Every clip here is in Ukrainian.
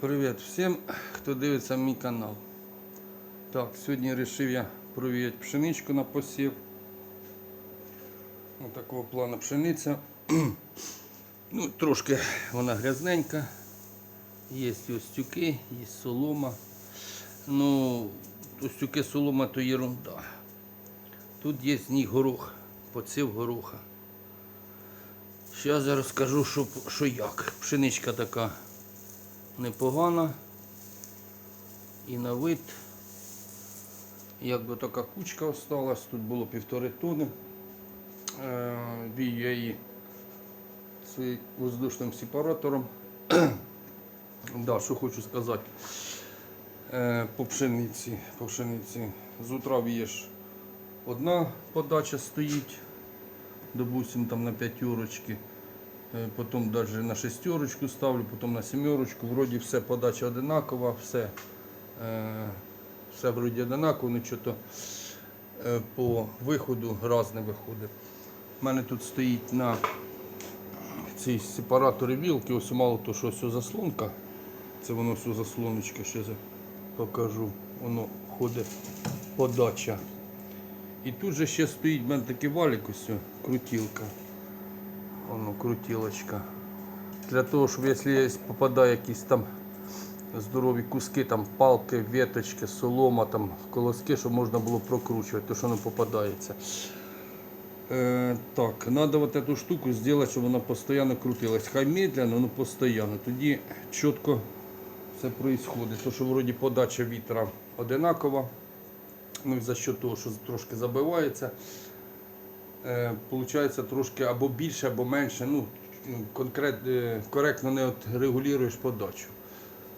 Привіт всім, хто дивиться мій канал. Так, сьогодні вирішив я провірити пшеничку на посів. Ось такого плану пшениця. Ну, трошки вона грязненька. Є ось тюки, є солома. Ну, остюки солома то ерунда. Тут є з них горох, поців гороха. Зараз я розкажу, що, що як. Пшеничка така непогана. І на вид. Якби така кучка осталась, тут було півтори тони. Бій я її своїм воздушним сепаратором. да, що хочу сказати. Е, По пшениці, по пшениці. З утра вієш одна подача стоїть, допустим, там на п'ятерочки. Е, Потім навіть на шестерочку ставлю, потім на сімерочку. Вроді все подача одинакова, все, е, все вроді одинаково, нічого то е, по виходу різне виходить. У мене тут стоїть на цій сепараторі вілки, ось мало то, що ось заслонка. Це воно все заслоночка, ще покажу. Воно входить подача. І тут же ще стоїть в мене такий валік ось, крутілка. Воно крутілочка. Для того, щоб якщо попадає якісь там здорові куски, там палки, веточки, солома, там колоски, щоб можна було прокручувати, то що не попадається. Е, так, треба вот эту штуку зробити, щоб вона постійно крутилась. Хай медленно, но постійно. Тоді чітко все происходит. То, що вроді подача вітра одинакова. Ну і за що того, що трошки забивається. Е, Получається трошки або більше, або менше. Ну, конкрет, е, коректно не регулюєш подачу.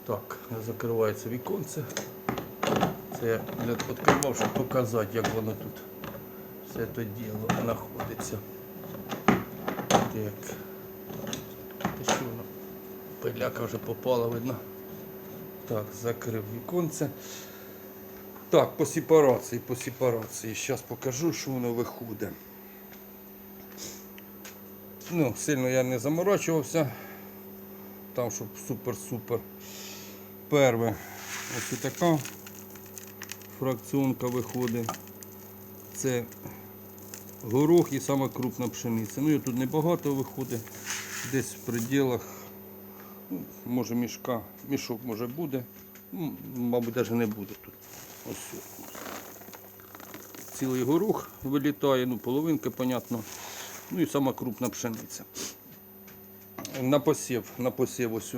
Так, закривається віконце. Це я відкривав, щоб показати, як воно тут все це діло знаходиться. Так. Та що воно? Пиляка вже попала, видно. Так, закрив віконце. Так, по сепарації, по сепарації. Зараз покажу, що воно виходить. Ну, сильно я не заморачувався. Там, щоб супер-супер. Перше, ось така фракціонка виходить. Це горох і сама крупна пшениця. Ну, її тут небагато виходить. Десь в пределах, ну, може мішка, мішок може буде. Ну, мабуть, навіть не буде тут. Ось. Цілий горох вилітає, ну, половинки, понятно. Ну і сама крупна пшениця. На посів, на посів ось.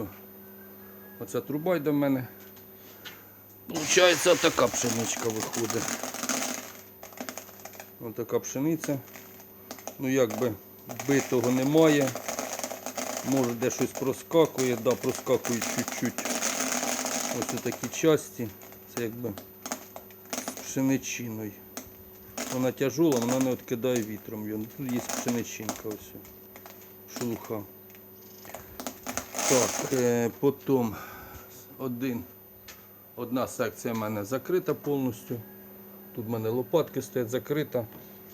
Оця труба йде в мене. Получається, така пшеничка виходить. Ось така пшениця. Ну якби битого немає. Може де щось проскакує, да, проскакують чуть-чуть. Ось такі часті. Це якби з пшеничиною. Вона тяжола, вона не відкидає вітром. Тут є пшеничинка ось. Шелуха. Так, е, потім один, одна секція в мене закрита повністю. Тут в мене лопатки стоять закрита.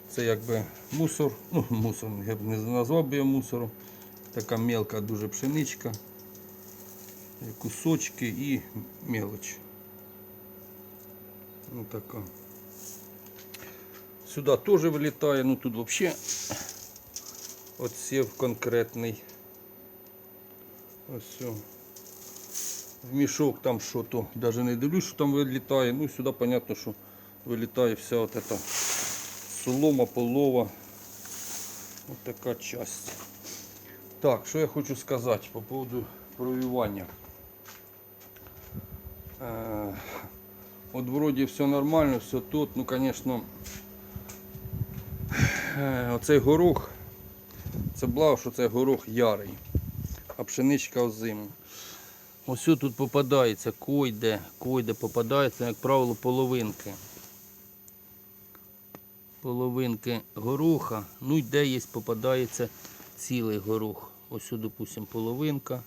Це якби мусор. Ну, мусор, я б не назвав би його мусором. Така мелка дуже пшеничка. Кусочки і мелоч. Ну така. Сюди теж вилітає, ну тут взагалі отсів конкретний. Ось все. В мішок там що то, навіть не дивлюсь, що там вилітає. Ну сюди понятно, що вилітає вся от эта солома, полова. Ось така часть. Так, що я хочу сказати по поводу провівання. Е, от вроді все нормально, все тут, ну звісно, е, оцей горох, це благо, що це горох ярий, а пшеничка озиму. Ось тут попадається койде, койде попадається, як правило, половинки. Половинки гороха. Ну і де є, попадається цілий горох. Ось, допустимо, половинка.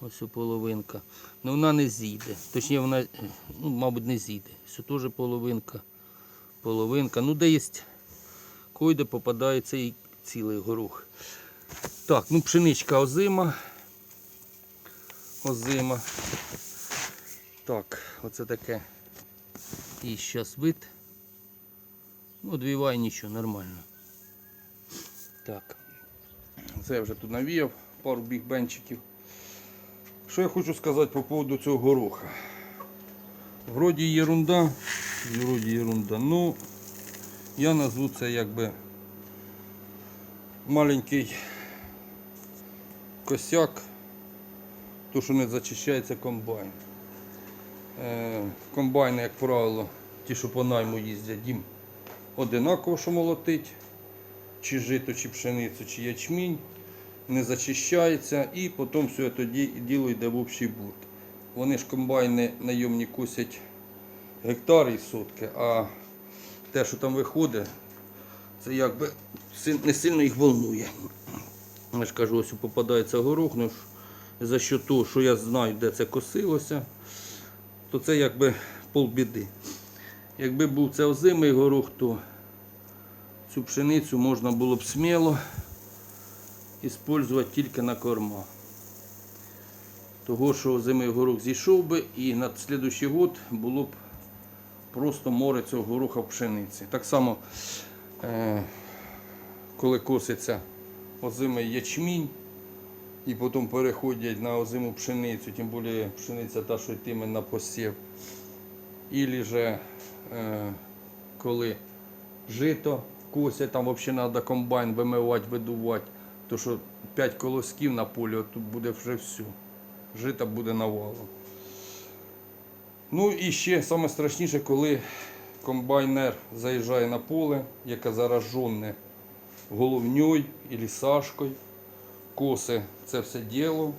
Ось половинка. Ну вона не зійде. Точніше, вона, ну, мабуть, не зійде. Все теж половинка. Половинка. Ну, де є койде попадається і цілий горох. Так, ну пшеничка озима. озима. Так, оце таке. І зараз вид. Ну, двівай нічого, нормально. Так. Це я вже тут навіяв пару бігбенчиків. Що я хочу сказати по поводу цього гороха. Вроді ерунда, вроді ерунда. Ну, я назву це якби маленький косяк, то що не зачищається комбайн. Е, комбайни, як правило, ті, що по найму їздять, їм одинаково, що молотить, чи жито, чи пшеницю, чи ячмінь, не зачищається і потім все це ді- діло йде в общий бурт. Вони ж комбайни найомні косять гектари і сотки, а те, що там виходить, це якби не сильно їх волнує. Я ж кажу, ось попадається горох, ну за що того, що я знаю, де це косилося, то це якби полбіди. Якби був це озимий горох, то цю пшеницю можна було б сміло використовувати тільки на корма. Того, що озимий горох зійшов би і на слідуючий год було б просто море цього гороха в пшениці. Так само, е, коли коситься озимий ячмінь, і потім переходять на озиму пшеницю, тим більше пшениця та, що йтиме на посів. Ілі же, е, коли жито косять, там взагалі треба комбайн вимивати, видувати, то що 5 колосків на полі, от тут буде вже все. Жита буде навалом. Ну і ще саме страшніше, коли комбайнер заїжджає на поле, яке заражене головньою або сашкою, коси це все діло,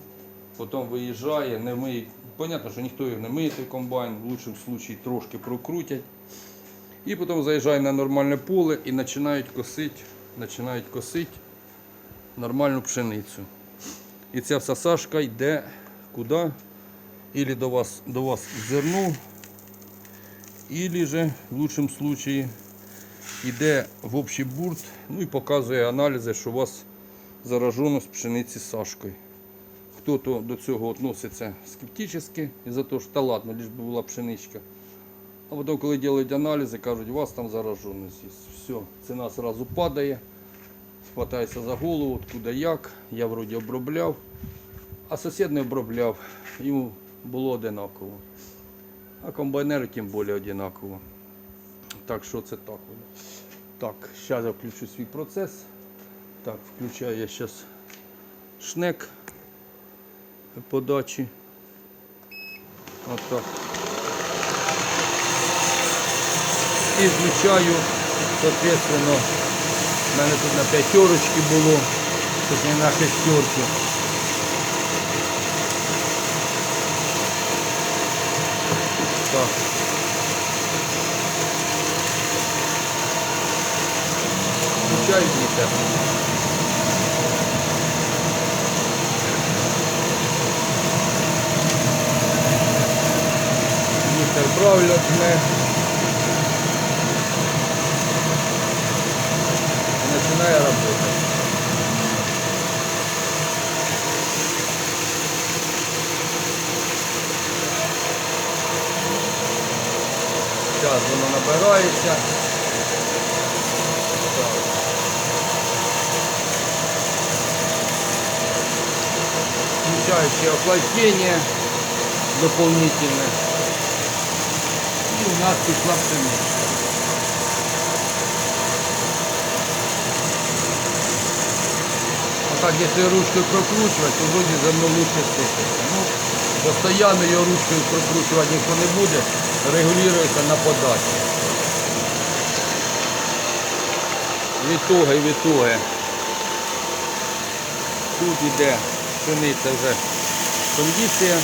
потім виїжджає, не миє. Понятно, що ніхто його не миє, той комбайн, в лучшому випадку трошки прокрутять. І потім заїжджає на нормальне поле і починають косити, починають косити нормальну пшеницю. І ця вся сашка йде куди? Ілі до вас, до вас зерно, ілі же в лучшому випадку йде в общий бурт, ну і показує аналізи, що у вас зараженість пшениці сашкою. Хто-то до цього відноситься скептично, за те, що ладно, лиш би була пшеничка. А потім, коли роблять аналізи, кажуть, у вас там зараженість. є. Все, ціна одразу падає, хватається за голову, откуда як. Я вроді обробляв, а сусід не обробляв, йому було одинаково. А комбайнери тим більше одинаково. Так що це так. Так, зараз я включу свій процес. Так, включаю я зараз шнек подачі. Отак. І включаю, соответственно, в мене тут на п'ятерочки було, тут не на шестерки. Так. Включай вітер. Вітер правильно дне. Набирається. Так. Охлаждение дополнительное. И у нас пішла пшениця. А так, если ручкой прокручивать, то вроде зерно лучше сыпется. Ну, постоянно ее ручкой прокручивать никто не будет, регулируется на подаче. Вітоги, вітоги. Тут іде пшениця вже кондиція.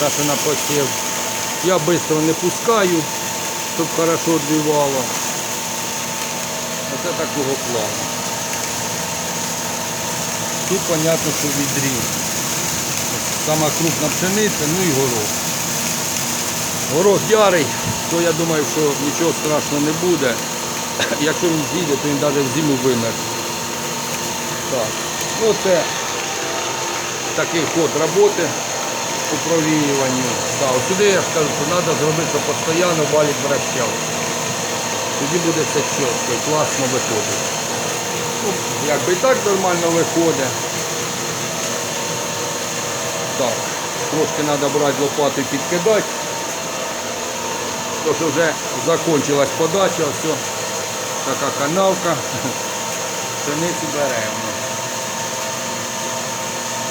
Та, що на посів. Я швидко не пускаю, щоб хорошо відбивало. Оце такого плану. Тут понятно, що відрі. Сама крупна пшениця, ну і горох. Горох ярий, то я думаю, що нічого страшного не буде. Якщо він зійде, то він навіть в зиму вимер. Так. Ну це такий ход роботи у провіюванні. Да, сюди я ж кажу, що треба зробити, постійно валік вращав. Тоді буде все чітко і класно виходить. Ну, якби і так нормально виходить. Так, трошки треба брати лопату і підкидати. Що вже закончилась подача, все, така канавка. Пшениці беремо.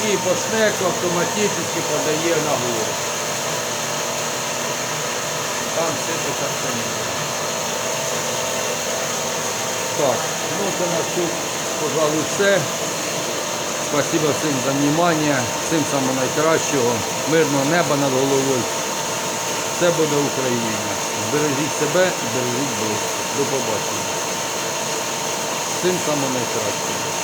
І пошнек автоматично подає нагору. Там сипеться пшениця. Так, ну це на всю, пожалуй, все. Спасибо всім за внимание, всім самого найкращого, мирного неба над головою. Все буде Україна. Бережіть себе бережіть близьких. До побачення. Всім самого найкращого.